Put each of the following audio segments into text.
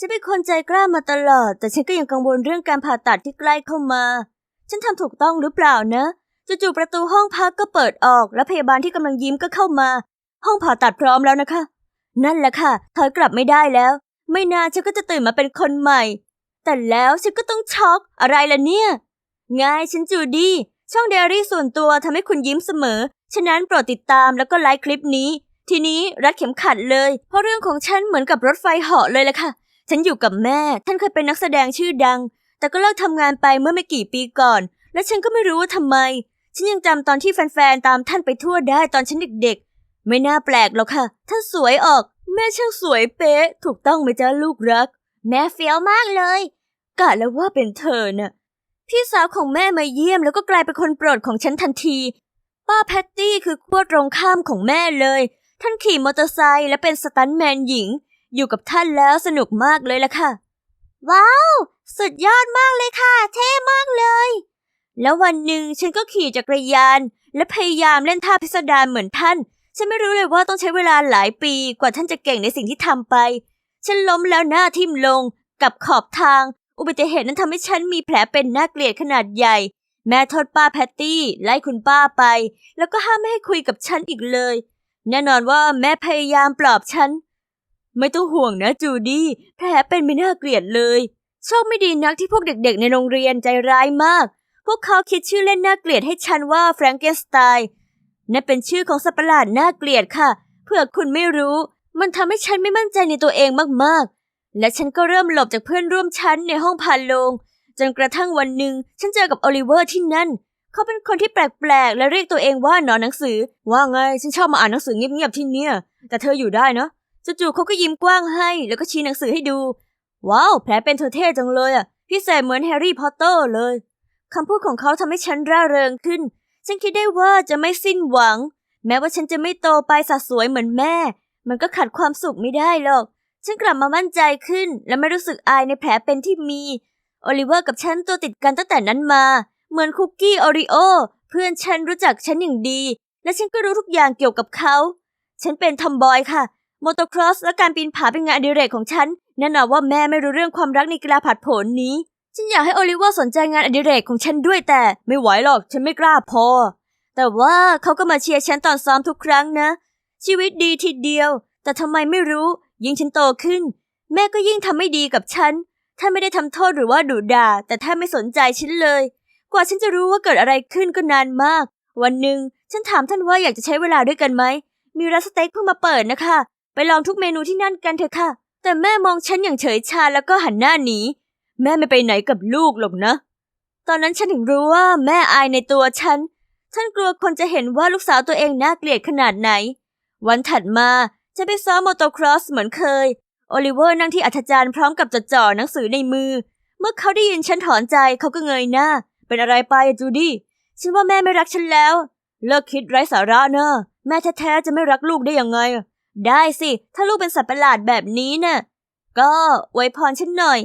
ฉันเป็นคนใจกล้ามาตลอด แต่ฉันก็ยังกังวลเรื่องการผ่าตัดที่ใกล้เข้ามา ฉันทำถูกต้องหรือเปล่านะจู่ๆประตูห้องพักก็เปิดออก และพยาบาลที่กำลังยิ้มก็เข้ามา ห้องผ่าตัดพร้อมแล้วนะคะ นั่นแหละค่ะถอยกลับไม่ได้แล้ว ไม่นานฉันก็จะตื่นมาเป็นคนใหม่ แต่แล้วฉันก็ต้องช็อกอะไรล่ะเนี่ยไงฉันจูดี้ช่องเดอารี่ส่วนตัวทำให้คุณยิ้มเสมอ ฉะนั้นโปรดติดตามแล้วก็ไลค์คลิปนี้ ทีนี้รัดเข็มขัดเลย เพราะเรื่องของฉันเหมือนกับรถไฟเหาะเลยแหละค่ะ ฉันอยู่กับแม่ ท่านเคยเป็นนักแสดงชื่อดัง แต่ก็เลิกทำงานไปเมื่อไม่กี่ปีก่อน และฉันก็ไม่รู้ว่าทำไม ฉันยังจำตอนที่แฟนๆ ตามท่านไปทั่วได้ตอนฉันเด็กๆ ไม่น่าแปลกหรอกค่ะ ท่านสวยออก แม่ช่างสวยเป๊ะ ถูกต้องไหมจ๊ะลูกรัก แม่เฟี้ยวมากเลย กะแล้วว่าเป็นเธอน่ะ พี่สาวของแม่มาเยี่ยมแล้วก็กลายเป็นคนโปรดของฉันทันที ป้าแพตตี้คือขั้วตรงข้ามของแม่เลย ท่านขี่มอเตอร์ไซค์และเป็นสตันแมนหญิง อยู่กับท่านแล้วสนุกมากเลยล่ะค่ะ ว้าว สุดยอดมากเลยค่ะ เท่มากเลย แล้ววันหนึ่งฉันก็ขี่จักรยาน และพยายามเล่นท่าพิสดารเหมือนท่าน ฉันไม่รู้เลยว่าต้องใช้เวลาหลายปีกว่าท่านจะเก่งในสิ่งที่ทำไป ฉันล้มแล้วหน้าทิ่มลง กับขอบทาง อุบัติเหตุนั้นทำให้ฉันมีแผลเป็นน่าเกลียดขนาดใหญ่ แม่โทษป้าแพตตี้ไล่คุณป้าไป แล้วก็ห้ามไม่ให้คุยกับฉันอีกเลย แน่นอนว่าแม่พยายามปลอบฉัน ไม่ต้องห่วงนะจูดี้แผลเป็นไม่น่าเกลียดเลย โชคไม่ดีนักที่พวกเด็กๆ ในโรงเรียนใจร้ายมาก พวกเขาคิดชื่อเล่นน่าเกลียดให้ฉันว่าแฟรงเกนสไตน์นั่นเป็นชื่อของสัตว์ประหลาดน่าเกลียดค่ะเพื่อคุณไม่รู้ มันทำให้ฉันไม่มั่นใจในตัวเองมากๆ และฉันก็เริ่มหลบจากเพื่อนร่วมชั้นในห้องพานลง จนกระทั่งวันหนึ่งฉันเจอกับโอลิเวอร์ที่นั่น เขาเป็นคนที่แปลกๆ และเรียกตัวเองว่าหนอนหนังสือ ว่าไง ฉันชอบมาอ่านหนังสือเงียบๆที่เนี่ย แต่เธออยู่ได้เนาะ จู่ๆเขาก็ยิ้มกว้างให้ แล้วก็ชี้หนังสือให้ดู ว้าวแผลเป็นเธอเท่จังเลยอะพิเศษเหมือนแฮร์รี่พอตเตอร์เลยคำพูดของเขาทำให้ฉันร่าเริงขึ้น ฉันคิดได้ว่าจะไม่สิ้นหวัง แม้ว่าฉันจะไม่โตไปสะสวยเหมือนแม่ มันก็ขัดความสุขไม่ได้หรอก ฉันกลับมามั่นใจขึ้น และไม่รู้สึกอายในแผลเป็นที่มี โอลิเวอร์กับฉันตัวติดกันตั้งแต่นั้นมา เหมือนคุกกี้โอริโอเพื่อนฉันรู้จักฉันอย่างดี และฉันก็รู้ทุกอย่างเกี่ยวกับเขา ฉันเป็นทอมบอยค่ะ มอเตอร์ครอสและการปีนผาเป็นงานอดิเรกของฉัน แน่นอนว่าแม่ไม่รู้เรื่องความรักในกีฬาผัดผลนี้ ฉันอยากให้โอลิเวอร์สนใจงานอดิเรกของฉันด้วยแต่ไม่ไหวหรอกฉันไม่กล้าพอ แต่ว่าเขาก็มาเชียร์ฉันตอนซ้อมทุกครั้งนะ ชีวิตดีทีเดียว แต่ทำไมไม่รู้ ยิ่งฉันโตขึ้น แม่ก็ยิ่งทำไม่ดีกับฉันท่านไม่ได้ทำโทษหรือว่าดุด่า แต่ท่านไม่สนใจฉันเลย กว่าฉันจะรู้ว่าเกิดอะไรขึ้นก็นานมาก วันหนึ่งฉันถามท่านว่าอยากจะใช้เวลาด้วยกันไหมมีร้านสเต็กเพิ่งมาเปิดนะคะ ไปลองทุกเมนูที่นั่นกันเถอะค่ะ แต่แม่มองฉันอย่างเฉยชาแล้วก็หันหน้าหนี แม่ไม่ไปไหนกับลูกหรอกนะ ตอนนั้นฉันถึงรู้ว่าแม่อายในตัวฉัน ฉันกลัวคนจะเห็นว่าลูกสาวตัวเองน่าเกลียดขนาดไหน วันถัดมาฉันไปซ้อมมอเตอร์ครอสเหมือนเคย โอลิเวอร์นั่งที่อัธจารย์พร้อมกับจดจ่อหนังสือในมือ เมื่อเขาได้ยินฉันถอนใจเขาก็เงยหน้า เป็นอะไรไปจูดี้ ฉันว่าแม่ไม่รักฉันแล้ว เลิกคิดไร้สาระเนอะแม่แท้ๆจะไม่รักลูกได้ยังไง ได้สิ ถ้าลูกเป็นสัตว์ประหลาดแบบนี้น่ะ ก็ไว้พรฉันหน่อย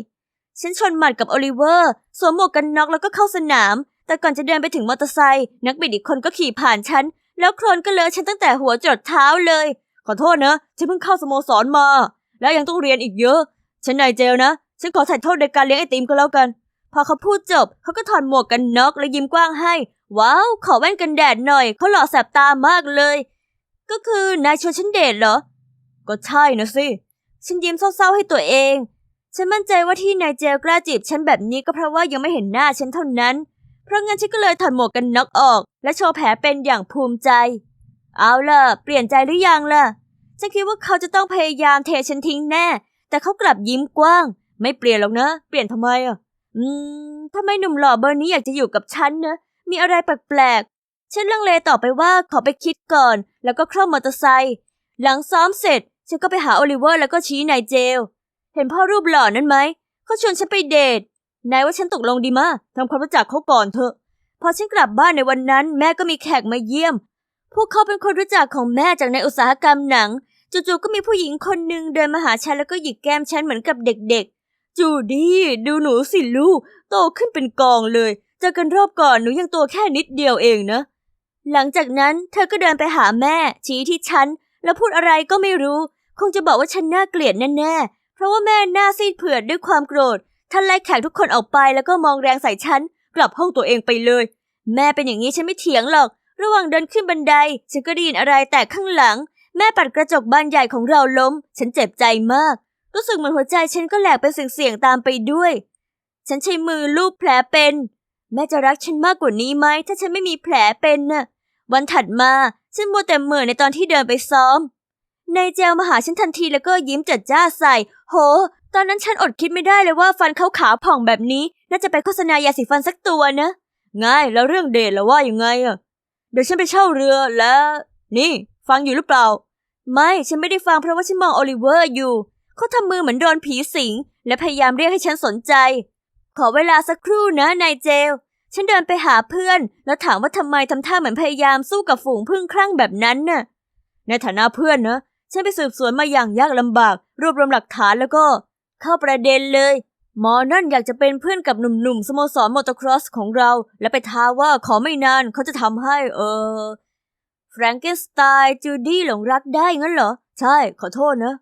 ฉันชนหมัดกับโอลิเวอร์ สวมหมวกกันน็อกแล้วก็เข้าสนาม แต่ก่อนจะเดินไปถึงมอเตอร์ไซค์นักบิดอีกคนก็ขี่ผ่านฉัน แล้วโคลนก็เลอะฉันตั้งแต่หัวจดเท้าเลย ขอโทษนะ ฉันเพิ่งเข้าสโมสรมา แล้วยังต้องเรียนอีกเยอะ ฉันนายเจลนะ ฉันขอใส่โทษในการเลี้ยงไอติมก็แล้วกัน พอเขาพูดจบ เขาก็ถอดหมวกกันน็อกและยิ้มกว้างให้ ว้าว ขอแว่นกันแดดหน่อย เขาหล่อแสบตามากเลย ก็คือนายชวนฉันเดทเหรอ ก็ใช่นะสิ ฉันยิ้มเศร้าๆให้ตัวเอง ฉันมั่นใจว่าที่นายเจลกล้าจีบฉันแบบนี้ก็เพราะว่ายังไม่เห็นหน้าฉันเท่านั้น เพราะงั้นฉันก็เลยถอดหมวกกันน็อกออก และโชว์แผลเป็นอย่างภูมิใจ เอาล่ะ เปลี่ยนใจหรือยังล่ะ ฉันคิดว่าเขาจะต้องพยายามเทฉันทิ้งแน่ แต่เขากลับยิ้มกว้าง ไม่เปลี่ยนหรอกนะ เปลี่ยนทำไมอะ อืมทำไมหนุ่มหล่อเบอร์นี้อยากจะอยู่กับฉันนะ มีอะไรแปลก ฉันลังเลต่อไปว่าขอไปคิดก่อน แล้วก็คร่อมมอเตอร์ไซค์หลังซ้อมเสร็จ ฉันก็ไปหาโอลิเวอร์แล้วก็ชี้นายเจล เห็นพ่อรูปหล่อนั้นไหมเขาชวนฉันไปเดทนายว่าฉันตกลงดีมะทำความรู้จักเขาก่อนเถอะ พอฉันกลับบ้านในวันนั้น แม่ก็มีแขกมาเยี่ยม พวกเขาเป็นคนรู้จักของแม่จากในอุตสาหกรรมหนัง จู่ๆก็มีผู้หญิงคนหนึ่งเดินมาหาฉันแล้วก็หยิกแก้มฉันเหมือนกับเด็กๆ จูดี้ดูหนูสิลูก โตขึ้นเป็นกองเลย เจอกันรอบก่อนหนูยังตัวแค่นิดเดียวเองนะ หลังจากนั้นเธอก็เดินไปหาแม่ ชี้ที่ฉัน แล้วพูดอะไรก็ไม่รู้ คงจะบอกว่าฉันน่าเกลียดแน่ๆ เพราะว่าแม่หน้าซีดเผือดด้วยความโกรธท่านไล่แขกทุกคนออกไปแล้วก็มองแรงใส่ฉัน กลับห้องตัวเองไปเลย แม่เป็นอย่างนี้ฉันไม่เถียงหรอก ระหว่างเดินขึ้นบันได ฉันก็ได้ยินอะไรแตกข้างหลัง แม่ปัดกระจกบานใหญ่ของเราล้ม ฉันเจ็บใจมาก รู้สึกเหมือนหัวใจฉันก็แหลกเป็นเสียงๆตามไปด้วย ฉันใช้มือลูบแผลเป็น แม่จะรักฉันมากกว่านี้ไหมถ้าฉันไม่มีแผลเป็นน่ะ วันถัดมาฉันมัวแต่เหม่อในตอนที่เดินไปซ้อม นายเจลมาหาฉันทันทีแล้วก็ยิ้มจัดจ้าใส่ โห ตอนนั้นฉันอดคิดไม่ได้เลยว่าฟันเขาขาวผ่องแบบนี้ น่าจะไปโฆษณายาสีฟันสักตัวนะ ง่ายแล้วเรื่องเดทแล้วว่ายังไงอะเดี๋ยวฉันไปเช่าเรือแล้ว นี่ ฟังอยู่หรือเปล่า ไม่ฉันไม่ได้ฟังเพราะว่าฉันมองโอลิเวอร์อยู่เขาทำมือเหมือนโดนผีสิง และพยายามเรียกให้ฉันสนใจ ขอเวลาสักครู่นะนายเจล ฉันเดินไปหาเพื่อน แล้วถามว่าทำไมทำท่าเหมือนพยายามสู้กับฝูงพึ่งคลั่งแบบนั้นน่ะ ในฐานะเพื่อนนะฉันไปสืบสวนมาอย่างยากลำบาก รวบรวมหลักฐานแล้วก็ เข้าประเด็นเลย หมอนั่นอยากจะเป็นเพื่อนกับหนุ่มๆสโมสรมอเตอร์ครอสของเรา และไปท้าว่าขอไม่นานเขาจะทำให้ เออแฟรงเกนสไตน์จูดี้หลงรักได้งั้นเหรอ ใช่ ขอโทษนะ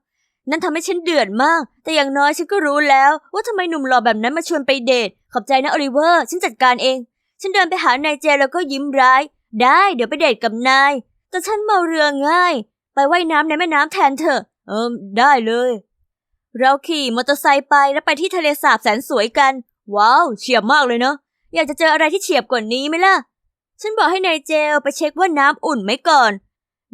นั่นทำให้ฉันเดือดมาก แต่อย่างน้อยฉันก็รู้แล้ว ว่าทำไมหนุ่มหล่อแบบนั้นมาชวนไปเดท ขอบใจนะโอลิเวอร์ ฉันจัดการเอง ฉันเดินไปหานายเจแล้วก็ยิ้มร้าย ได้เดี๋ยวไปเดทกับนาย แต่ฉันเมาเรือง่าย ไปไว่ายน้ำในแม่น้ำแทนเถอะ เออได้เลย เราขี่มอเตอร์ไซค์ไปแล้วไปที่ทะเลสาบแสนสวยกัน ว้าว เฉียบมากเลยเนาะ อยากจะเจออะไรที่เฉียบกว่านี้ไหมล่ะ ฉันบอกให้นายเจลไปเช็คว่าน้ำอุ่นไหมก่อน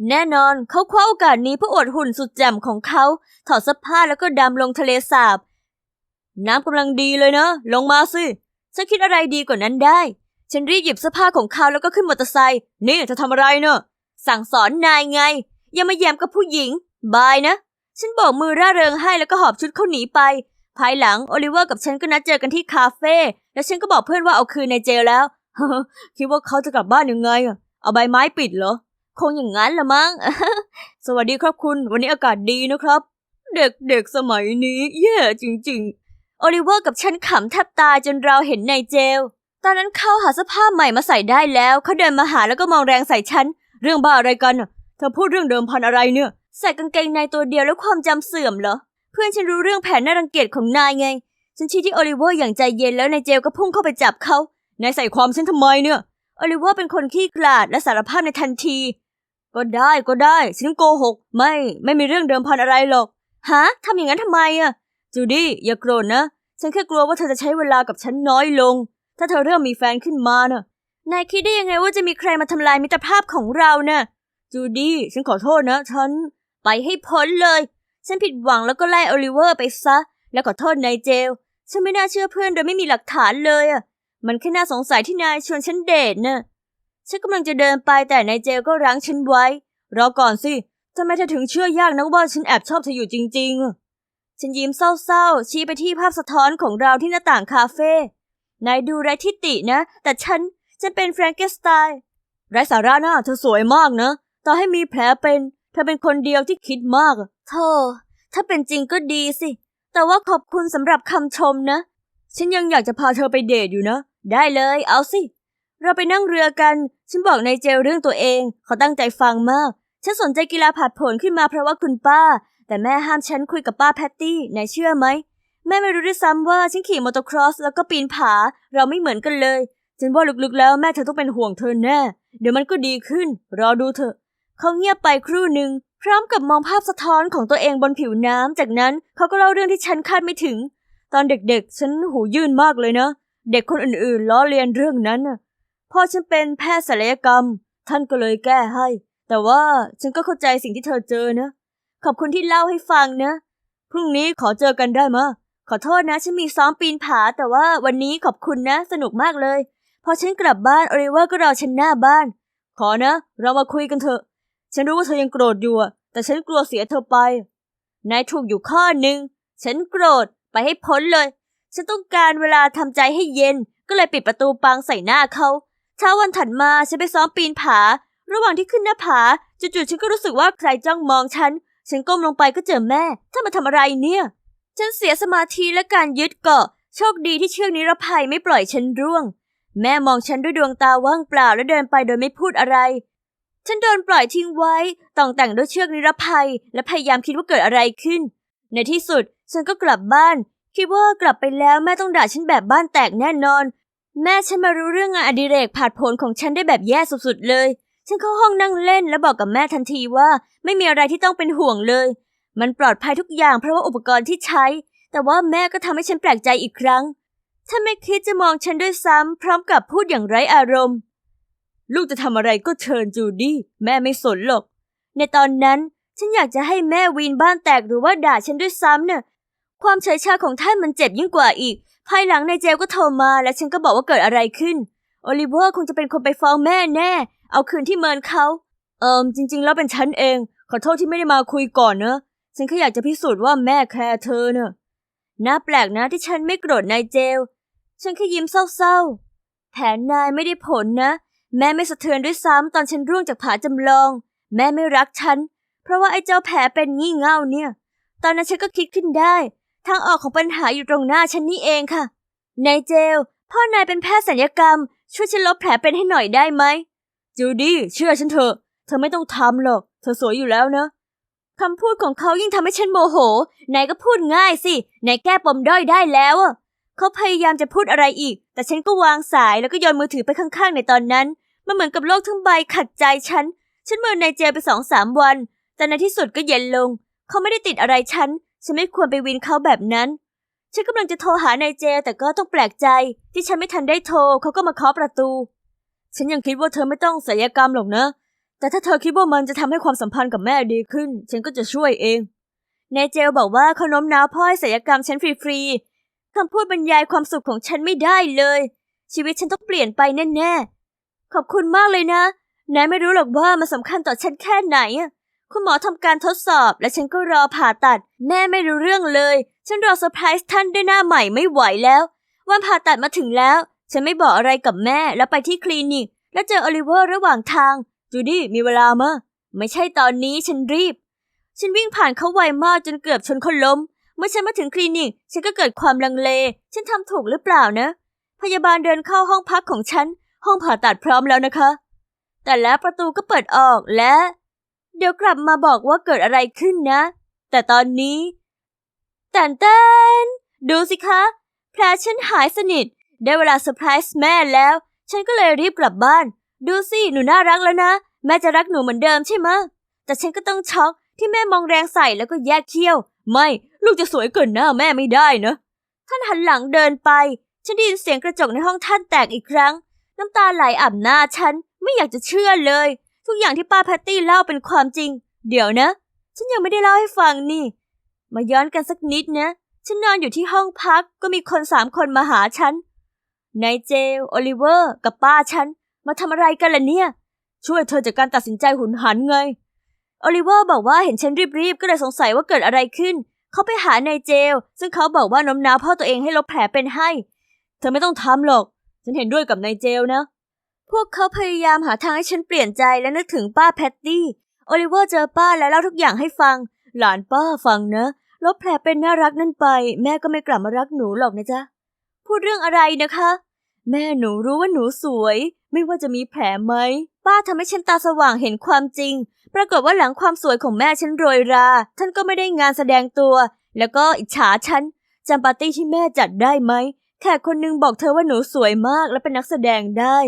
แน่นอนเขาคว้าโอกาสนี้เพื่ออวดหุ่นสุดแจ่มของเขา ถอดเสื้อผ้าแล้วก็ดำลงทะเลสาบ น้ำกำลังดีเลยเนะ ลงมาสิฉันคิดอะไรดีกว่านั้นได้ ฉันรีบหยิบเสื้อผ้าของเขาแล้วก็ขึ้นมอเตอร์ไซค์นี่เธอทำอะไรเนอะสั่งสอนนายไง อย่ามาแยมกับผู้หญิง บายนะ ฉันโบอกมือร่าเริงให้แล้วก็หอบชุดเขาหนีไป ภายหลังโอลิเวอร์กับฉันก็นัดเจอกันที่คาเฟ่แล้วฉันก็บอกเพื่อนว่าเอาคืนในเจลแล้วคิดว่าเขาจะกลับบ้านยังไงอะเอาใบไม้ปิดเหรอ คงอย่างนั้นละมั้ง สวัสดีครับคุณ วันนี้อากาศดีนะครับ เด็กๆสมัยนี้แย่จริงๆ โอลิเวอร์กับฉันขำแทบตายจนเราเห็นในเจล ตอนนั้นเขาหาเสื้อผ้าใหม่มาใส่ได้แล้ว เขาเดินมาหาแล้วก็มองแรงใส่ฉัน เรื่องบ้าอะไรกันน่ะเธอพูดเรื่องเดิมพันอะไรเนี่ย ใส่กางเกงในตัวเดียวแล้วความจำเสื่อมเหรอ เพื่อนฉันรู้เรื่องแผนน่ารังเกียจของนายไง ฉันชี้ที่โอลิเวอร์อย่างใจเย็นแล้วนายเจลก็พุ่งเข้าไปจับเขา นายใส่ความฉันทำไมเนี่ย โอลิเวอร์เป็นคนขี้กลาดและสารภาพในทันที ก็ได้ก็ได้ฉันโกหก ไม่ไม่มีเรื่องเดิมพันอะไรหรอกฮะทำอย่างนั้นทำไมอะจูดี้อย่าโกรธนะ ฉันแค่กลัวว่าเธอจะใช้เวลากับฉันน้อยลง ถ้าเธอเริ่มมีแฟนขึ้นมาน่ะนายคิดได้ยังไงว่าจะมีใครมาทำลายมิตรภาพของเราน่ะจูดี้ฉันขอโทษนะ ฉัน ไปให้พ้นเลย ฉันผิดหวังแล้วก็ไล่โอลิเวอร์ไปซะ แล้วขอโทษนายเจล ฉันไม่น่าเชื่อเพื่อนโดยไม่มีหลักฐานเลยอะมันแค่น่าสงสัยที่นายชวนฉันเดทน่ะ ฉันกำลังจะเดินไปแต่นายเจลก็รั้งฉันไว้ รอก่อนสิทำไมเธอถึงเชื่อยากนักว่าฉันแอบชอบเธออยู่จริงๆอะฉันยิ้มเศร้าๆ ชี้ไปที่ภาพสะท้อนของเราที่หน้าต่างคาเฟ่ นายดูไร้ทิฏฐินะ แต่ฉัน ฉันเป็นแฟรงเกสไตน์ไร้สาระนะเธอสวยมากนะ ต่อให้มีแผลเป็น เธอเป็นคนเดียวที่คิดมากเธอ ถ้าเป็นจริงก็ดีสิ แต่ว่าขอบคุณสำหรับคำชมนะ ฉันยังอยากจะพาเธอไปเดทอยู่นะ ได้เลย เอาสิ เราไปนั่งเรือกัน ฉันบอกนายเจลเรื่องตัวเอง เขาตั้งใจฟังมาก ฉันสนใจกีฬาผาดผลขึ้นมาเพราะว่าคุณป้า แต่แม่ห้ามฉันคุยกับป้าแพตตี้นายเชื่อไหม แม่ไม่รู้ด้วยซ้ำว่าฉันขี่มอเตอร์ครอสแล้วก็ปีนผา เราไม่เหมือนกันเลย ฉันว่าลึกๆแล้วแม่เธอต้องเป็นห่วงเธอแน่ เดี๋ยวมันก็ดีขึ้น รอดูเถอะ เขาเงียบไปครู่หนึ่งพร้อมกับมองภาพสะท้อนของตัวเองบนผิวน้ำ จากนั้นเขาก็เล่าเรื่องที่ฉันคาดไม่ถึง ตอนเด็กๆ ฉันหูยื่นมากเลยนะ เด็กคนอื่นๆ ล้อเลียนเรื่องนั้นน่ะ พ่อฉันเป็นแพทย์ศัลยกรรม ท่านก็เลยแก้ให้ แต่ว่าฉันก็เข้าใจสิ่งที่เธอเจอนะ ขอบคุณที่เล่าให้ฟังนะ พรุ่งนี้ขอเจอกันได้มะ ขอโทษนะ ฉันมีซ้อมปีนผา แต่ว่าวันนี้ขอบคุณนะ สนุกมากเลย พอฉันกลับบ้านโอลิเวอร์ก็รอฉันหน้าบ้าน ขอนะ เรามาคุยกันเถอะ ฉันรู้ว่าเธอยังโกรธอยู่แต่ฉันกลัวเสียเธอไป นายถูกอยู่ข้อหนึ่ง ฉันโกรธไปให้พ้นเลย ฉันต้องการเวลาทำใจให้เย็น ก็เลยปิดประตูปังใส่หน้าเขา เช้าวันถัดมาฉันไปซ้อมปีนผา ระหว่างที่ขึ้นหน้าผาจู่ๆฉันก็รู้สึกว่าใครจ้องมองฉัน ฉันก้มลงไปก็เจอแม่ถ้ามาทำอะไรเนี่ย ฉันเสียสมาธิและการยึดเกาะ โชคดีที่เชือกนิรภัยไม่ปล่อยฉันร่วง แม่มองฉันด้วยดวงตาว่างเปล่าและเดินไปโดยไม่พูดอะไร ฉันโดนปล่อยทิ้งไว้ต้องแต่งด้วยเชือกนิรภัย และพยายามคิดว่าเกิดอะไรขึ้น ในที่สุดฉันก็กลับบ้านคิดว่ากลับไปแล้วแม่ต้องด่าฉันแบบบ้านแตกแน่นอน แม่ฉันมารู้เรื่องงานอดิเรกผาดโผนของฉันได้แบบแย่สุดๆเลย ฉันเข้าห้องนั่งเล่นแล้วบอกกับแม่ทันทีว่า ไม่มีอะไรที่ต้องเป็นห่วงเลย มันปลอดภัยทุกอย่างเพราะว่าอุปกรณ์ที่ใช้ แต่ว่าแม่ก็ทำให้ฉันแปลกใจอีกครั้งถ้าไม่คิดจะมองฉันด้วยซ้ำพร้อมกับพูดอย่างไร้อารมณ์ ลูกจะทำอะไรก็เชิญจูดี้แม่ไม่สนหรอก ในตอนนั้นฉันอยากจะให้แม่วีนบ้านแตกหรือว่าด่าฉันด้วยซ้ำเนี่ยความเฉยชาของท่านมันเจ็บยิ่งกว่าอีก ภายหลังนายเจลก็โทรมา และฉันก็บอกว่าเกิดอะไรขึ้น โอลิเวอร์คงจะเป็นคนไปฟ้องแม่แน่ เอาคืนที่เมินเขา เอิมจริง ๆ แล้วเป็นฉันเอง ขอโทษที่ไม่ได้มาคุยก่อนเนอะฉันแค่อยากจะพิสูจน์ว่าแม่แคร์เธอเนอะน่าแปลกนะที่ฉันไม่โกรธนายเจล ฉันแค่ยิ้มเศร้าๆ แผนนายไม่ได้ผลนะ แม่ไม่สะเทือนด้วยซ้ำตอนฉันร่วงจากผาจำลอง แม่ไม่รักฉัน เพราะว่าไอ้เจ้าแผลเป็นงี่เง่าเนี่ย ตอนนั้นฉันก็คิดขึ้นได้ ทางออกของปัญหาอยู่ตรงหน้าฉันนี่เองค่ะ นายเจล พ่อนายเป็นแพทย์ศัลยกรรม ช่วยฉันลบแผลเป็นให้หน่อยได้ไหม จูดี้เชื่อฉันเถอะ เธอไม่ต้องทำหรอก เธอสวยอยู่แล้วนะคำพูดของเขายิ่งทำให้ฉันโมโห นายก็พูดง่ายสิ นายแก้ปมด้อยได้แล้วอะเขาพยายามจะพูดอะไรอีก แต่ฉันก็วางสายแล้วก็โยนมือถือไปข้างๆ ในตอนนั้น มันเหมือนกับโลกทั้งใบขัดใจฉัน ฉันเมินนายเจลไปสองสามวัน แต่ในที่สุดก็เย็นลง เขาไม่ได้ติดอะไรฉัน ฉันไม่ควรไปวินเขาแบบนั้น ฉันกำลังจะโทรหานายเจลแต่ก็ต้องแปลกใจ ที่ฉันไม่ทันได้โทรเขาก็มาเคาะประตู ฉันยังคิดว่าเธอไม่ต้องศัลยกรรมหรอกนะ แต่ถ้าเธอคิดว่ามันจะทำให้ความสัมพันธ์กับแม่ดีขึ้น ฉันก็จะช่วยเองนายเจลบอกว่าเขาโน้มน้าวพ่อให้ศัลยกรรมฉันฟรีๆคำพูดบรรยายความสุขของฉันไม่ได้เลย ชีวิตฉันต้องเปลี่ยนไปแน่ๆขอบคุณมากเลยนะนายไม่รู้หรอกว่ามันสำคัญต่อฉันแค่ไหนอะ คุณหมอทำการทดสอบ และฉันก็รอผ่าตัด แม่ไม่รู้เรื่องเลย ฉันรอเซอร์ไพรส์ท่านด้วยหน้าใหม่ไม่ไหวแล้ว วันผ่าตัดมาถึงแล้ว ฉันไม่บอกอะไรกับแม่แล้วไปที่คลินิก แล้วเจอโอลิเวอร์ระหว่างทาง จูดี้มีเวลามะไม่ใช่ตอนนี้ฉันรีบ ฉันวิ่งผ่านเขาไวมากจนเกือบชนเขาล้ม เมื่อฉันมาถึงคลินิก ฉันก็เกิดความลังเล ฉันทำถูกหรือเปล่านะ พยาบาลเดินเข้าห้องพักของฉัน ห้องผ่าตัดพร้อมแล้วนะคะ แต่แล้วประตูก็เปิดออกและ เดี๋ยวกลับมาบอกว่าเกิดอะไรขึ้นนะ แต่ตอนนี้แตนเต้นดูสิคะ แผลฉันหายสนิท ได้เวลาเซอร์ไพรส์แม่แล้ว ฉันก็เลยรีบกลับบ้าน ดูสิ หนูน่ารักแล้วนะ แม่จะรักหนูเหมือนเดิมใช่ไหมแต่ฉันก็ต้องช็อกที่แม่มองแรงใส่แล้วก็แยกเขี้ยว ไม่ ลูกจะสวยเกินหน้าแม่ไม่ได้นะ ท่านหันหลังเดินไป ฉันได้ยินเสียงกระจกในห้องท่านแตกอีกครั้ง น้ำตาไหลอาบหน้าฉันไม่อยากจะเชื่อเลย ทุกอย่างที่ป้าแพตตี้เล่าเป็นความจริง เดี๋ยวนะ ฉันยังไม่ได้เล่าให้ฟังนี่ มาย้อนกันสักนิดนะ ฉันนอนอยู่ที่ห้องพักก็มีคนสามคนมาหาฉัน นายเจล โอลิเวอร์ กับป้าฉัน มาทำอะไรกันล่ะเนี่ย ช่วยเธอจากการตัดสินใจหุนหันไง โอลิเวอร์บอกว่าเห็นฉันรีบๆ ก็เลยสงสัยว่าเกิดอะไรขึ้น เขาไปหานายเจล ซึ่งเขาบอกว่าน้มน้าวพ่อตัวเองให้ลบแผลเป็นให้ เธอไม่ต้องทำหรอก ฉันเห็นด้วยกับนายเจลนะ พวกเขาพยายามหาทางให้ฉันเปลี่ยนใจและนึกถึงป้าแพตตี้ โอลิเวอร์เจอป้าและเล่าทุกอย่างให้ฟัง หลานป้าฟังนะ ลบแผลเป็นน่ารักนั่นไป แม่ก็ไม่กลับมารักหนูหรอกนะจ๊ะ พูดเรื่องอะไรนะคะ แม่หนูรู้ว่าหนูสวย ไม่ว่าจะมีแผลไหม ป้าทำให้ฉันตาสว่างเห็นความจริง ปรากฏว่าหลังความสวยของแม่ฉันโรยรา ท่านก็ไม่ได้งานแสดงตัว แล้วก็อิจฉาฉันจำปาร์ตี้ที่แม่จัดได้ไหม แขกคนหนึงบอกเธอว่าหนูสวยมากและเป็นนักแสดงได้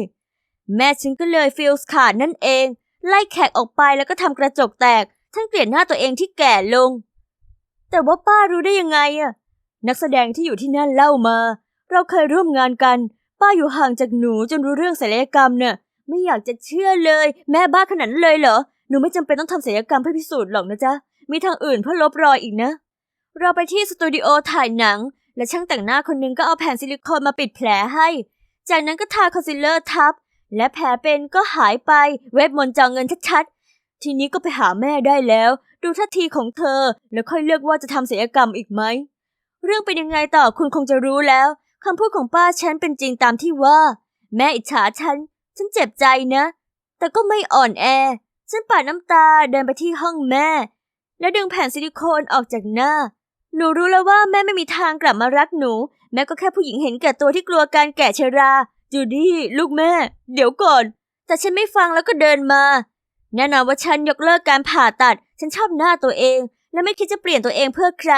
แม่ฉันก็เลยฟิลส์ขาดนั่นเอง ไล่แขกออกไปแล้วก็ทำกระจกแตกท่านเกลียดหน้าตัวเองที่แก่ลง แต่ว่าป้ารู้ได้ยังไงอะนักแสดงที่อยู่ที่นั่นเล่ามา เราเคยร่วมงานกัน ป้าอยู่ห่างจากหนูจนรู้เรื่องศัลยกรรมเนี่ยไม่อยากจะเชื่อเลย แม่บ้าขนาดนั้นเลยเหรอหนูไม่จำเป็นต้องทำศัลยกรรมเพื่อพิสูจน์หรอกนะจ๊ะมีทางอื่นเพื่อลบรอยอีกนะ เราไปที่สตูดิโอถ่ายหนัง และช่างแต่งหน้าคนหนึงก็เอาแผ่นซิลิโคนมาปิดแผลให้ จากนั้นก็ทาคอนซีลเลอร์ทับ และแผลเป็นก็หายไปเวทมนต์จองเงินชัดๆ ทีนี้ก็ไปหาแม่ได้แล้ว ดูท่าทีของเธอ แล้วค่อยเลือกว่าจะทำศัลยกรรมอีกไหม เรื่องเป็นยังไงต่อคุณคงจะรู้แล้วคำพูดของป้าฉันเป็นจริงตามที่ว่า แม่อิจฉาฉัน ฉันเจ็บใจนะ แต่ก็ไม่อ่อนแอ ฉันปาดน้ำตาเดินไปที่ห้องแม่ แล้วดึงแผ่นซิลิโคนออกจากหน้า หนูรู้แล้วว่าแม่ไม่มีทางกลับมารักหนู แม่ก็แค่ผู้หญิงเห็นแก่ตัวที่กลัวการแก่ชรา จูดี้ลูกแม่ เดี๋ยวก่อน แต่ฉันไม่ฟังแล้วก็เดินมาแน่นอนว่าฉันยกเลิกการผ่าตัด ฉันชอบหน้าตัวเอง และไม่คิดจะเปลี่ยนตัวเองเพื่อใคร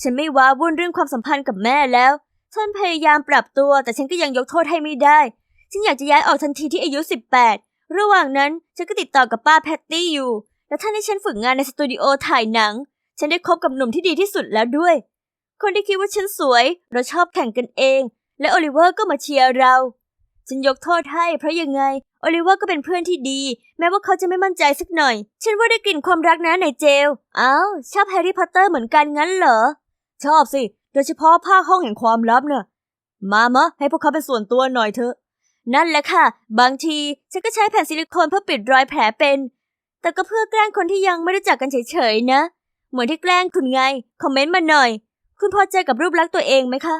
ฉันไม่ว้าวุ่นเรื่องความสัมพันธ์กับแม่แล้ว ฉันพยายามปรับตัว แต่ฉันก็ยังยกโทษให้ไม่ได้ ฉันอยากจะย้ายออกทันทีที่อายุ 18 ระหว่างนั้นฉันก็ติดต่อกับป้าแพตตี้อยู่ และท่านให้ฉันฝึกงานในสตูดิโอถ่ายหนัง ฉันได้คบกับหนุ่มที่ดีที่สุดแล้วด้วย คนที่คิดว่าฉันสวย เราชอบแข่งกันเอง และโอลิเวอร์ก็มาเชียร์เรา ฉันยกโทษให้เพราะยังไง โอลิเวอร์ก็เป็นเพื่อนที่ดี แม้ว่าเขาจะไม่มั่นใจสักหน่อย ฉันว่าได้กลิ่นความรักนะในเจลอ้าวชอบแฮร์รี่พอตเตอร์เหมือนกันงั้นเหรอ ชอบสิ โดยเฉพาะภาคห้องแห่งความลับเน่ะมามะ ให้พวกเขาเป็นส่วนตัวหน่อยเถอะ นั่นแหละค่ะ บางทีฉันก็ใช้แผ่นซิลิโคนเพื่อปิดรอยแผลเป็น แต่ก็เพื่อแกล้งคนที่ยังไม่รู้จักกันเฉยๆนะ เหมือนที่แกล้งคุณไง คอมเมนต์มาหน่อย คุณพอใจกับรูปลักษณ์ตัวเองไหมคะ